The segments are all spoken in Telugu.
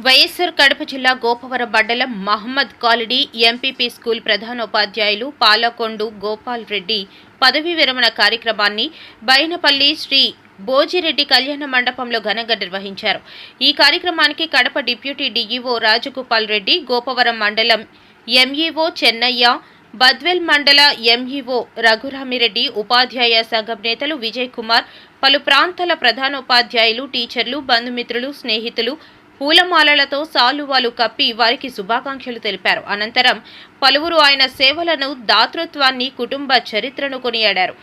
వైఎస్సార్ కడప జిల్లా గోపవరం మండలం మహమ్మద్ కాలడీ ఎంపీపీ స్కూల్ ప్రధానోపాధ్యాయులు పాలకొండు గోపాల్ రెడ్డి పదవీ విరమణ కార్యక్రమాన్ని బైనపల్లి శ్రీ భోజిరెడ్డి కళ్యాణ మండపంలో ఘనంగా నిర్వహించారు. ఈ కార్యక్రమానికి కడప డిప్యూటీ డీఈఓ రాజగోపాల్ రెడ్డి గోపవరం మండలం ఎంఈఓ చెన్నయ్య బద్వెల్ మండల ఎంఈఓ రఘురామిరెడ్డి ఉపాధ్యాయ సంఘం నేతలు విజయ్ కుమార్ పలు ప్రాంతాల ప్రధానోపాధ్యాయులు టీచర్లు బంధుమిత్రులు స్నేహితులు పూలమాలలతో సాలువాలు కప్పి వారికి శుభాకాంక్షలు తెలిపారు. అనంతరం పలువురు ఆయన సేవలను దాతృత్వాన్ని కుటుంబ చరిత్రను కొనియాడారు.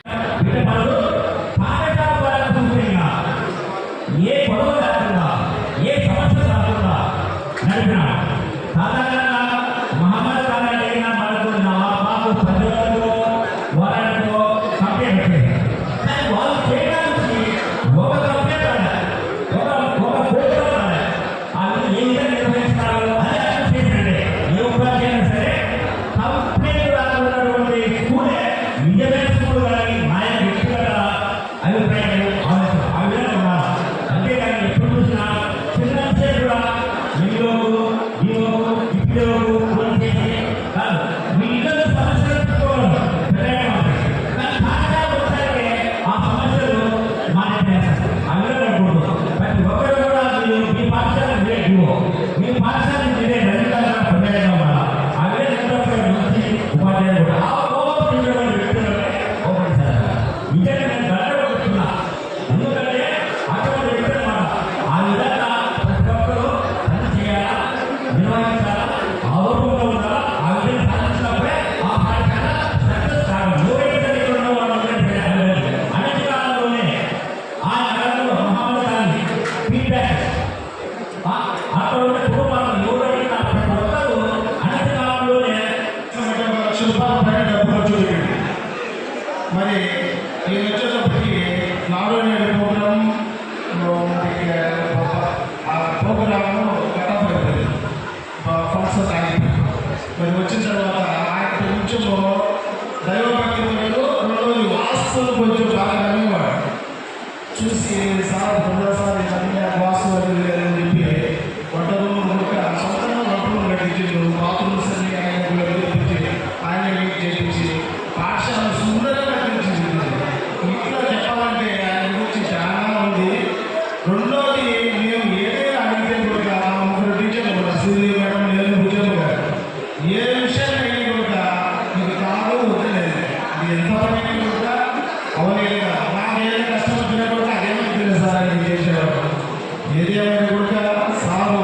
ఏదేమైనా కూడా సారు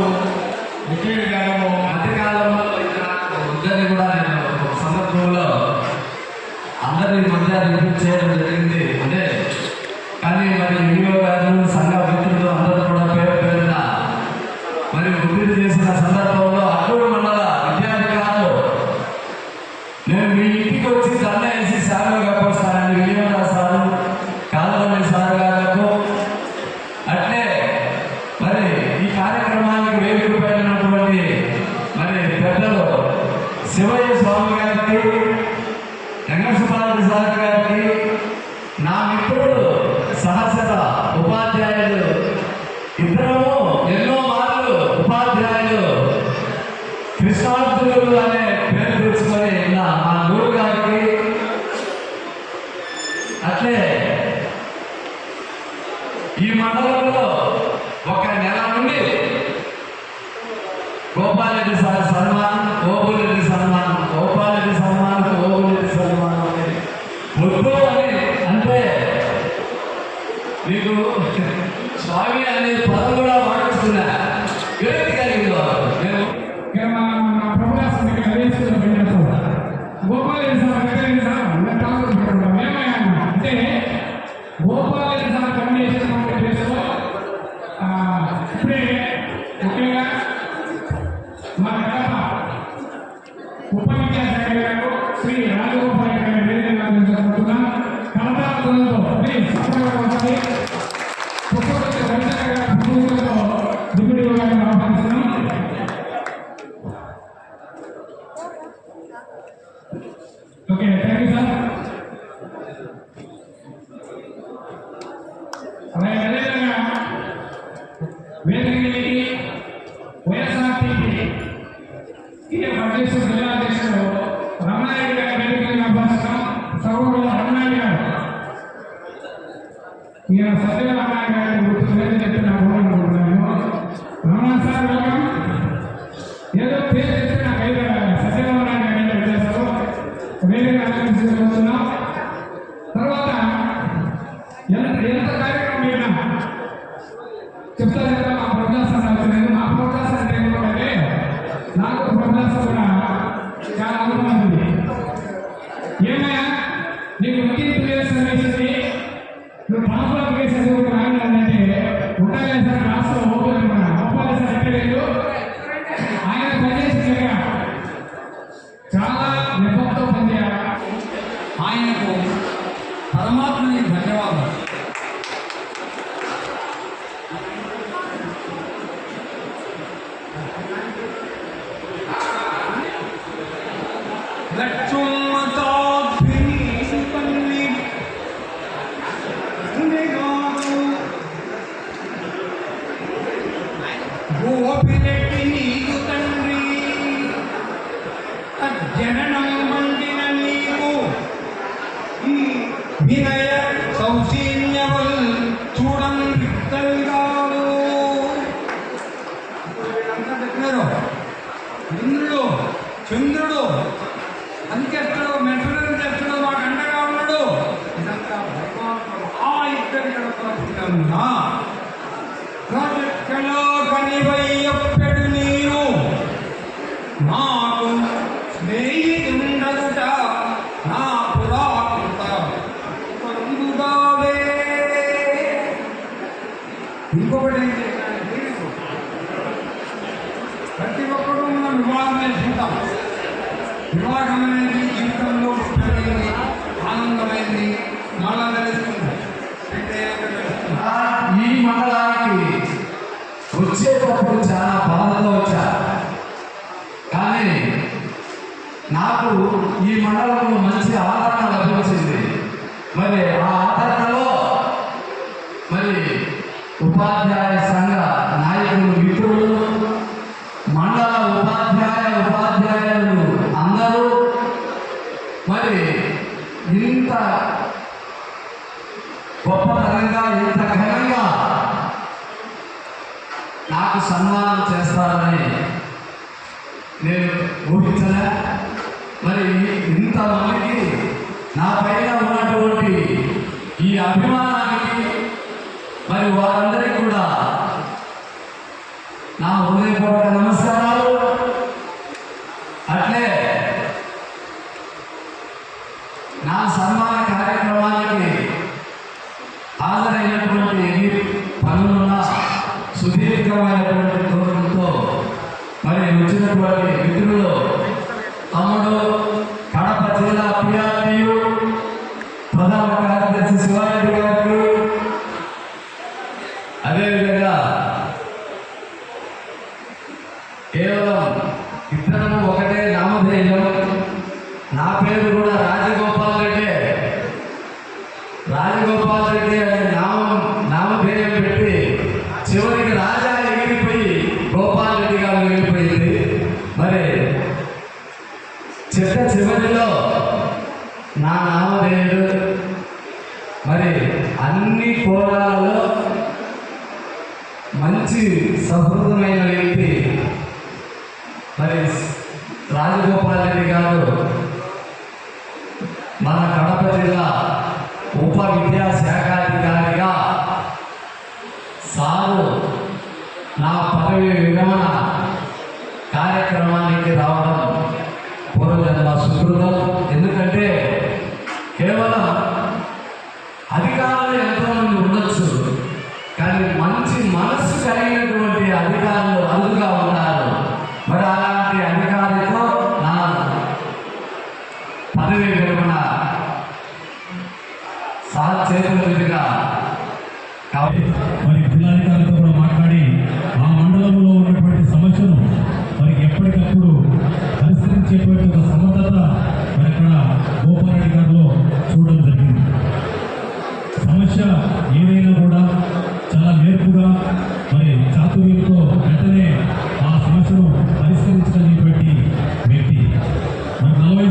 రిటైర్ కావడం మధ్యకాలంలో ఇద్దరిని కూడా నేను సందర్భంలో అందరి మధ్య చేయడం జరిగింది. అంటే కానీ మరి వినియోగదారులు సంఘ మిత్రులు అందరూ కూడా పేరు మరి ఉద్యోగం చేసిన సందర్భంలో అల్లూరు మండల విద్యాధికారులు నేను మీ ఇంటికి వచ్చి దండ వేసి సేవలు కప్పొస్తానని వినియోగదారు సారు ఇద్దరము ఎన్నో మార్లు ఉపాధ్యాయులు కృష్ణార్జునులు అనే ఇప్పుడే ముఖ్యంగా మా కడప ఉప విద్యాశాఖ గారు శ్రీ రాజగోపాల్ గారి వేదికను అందించబడుతున్నాం ఓకే Mesmo Thank you. घर कनो बनी వచ్చినప్పుడు చాలా బాధతో కానీ నాకు ఈ మండలంలో మంచి ఆదరణ లభించింది. మరి ఆ ఆదరణలో మరి ఉపాధ్యాయ సంఘ నాయకులు మిత్రులు ఊహించల మరి ఇంత మనకి నా పైన ఉన్నటువంటి ఈ అభిమానానికి మరి వారందరికీ కూడా నా హృదయపూర్వక నమస్కారాలు అట్లే నా సన్మాన కార్యక్రమానికి హాజరైనటువంటి పనులున్న సుదీర్ఘమైనటువంటి నేను వచ్చినటువంటి మిత్రులు తమ్ముడు కడప జిల్లా ప్రధాన కార్యదర్శి శివారెడ్డి గారు అదేవిధంగా కేవలం ఒకటే నామధేయం. నా పేరు కూడా రాజగోపాల్ మంచి సహృదమైన వ్యక్తి. మరి రాజగోపాల్ రెడ్డి గారు మన కడప జిల్లా ఉపాధి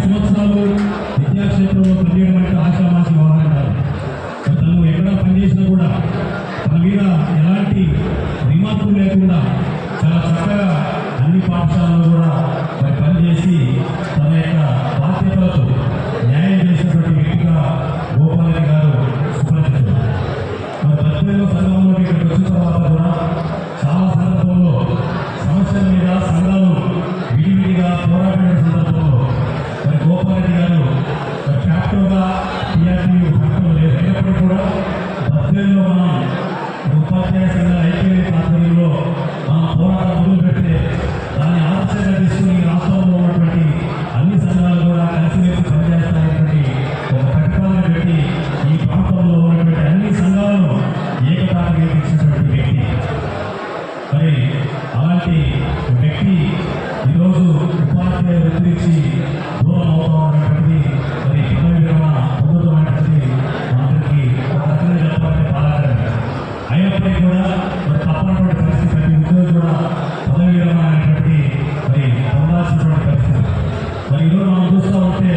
సంవత్సరాలు విద్యాక్షేత్రంలో పనిచేయడం అంటే ఆశామాసి వ్యవహారం కాదు తను ఎక్కడ పనిచేసినా కూడా తన మీద ఎలాంటి రిమార్కులు లేకుండా చాలా చక్కగా అన్ని పాఠశాలలో మరి ఈరోజు మనం చూస్తూ ఉంటే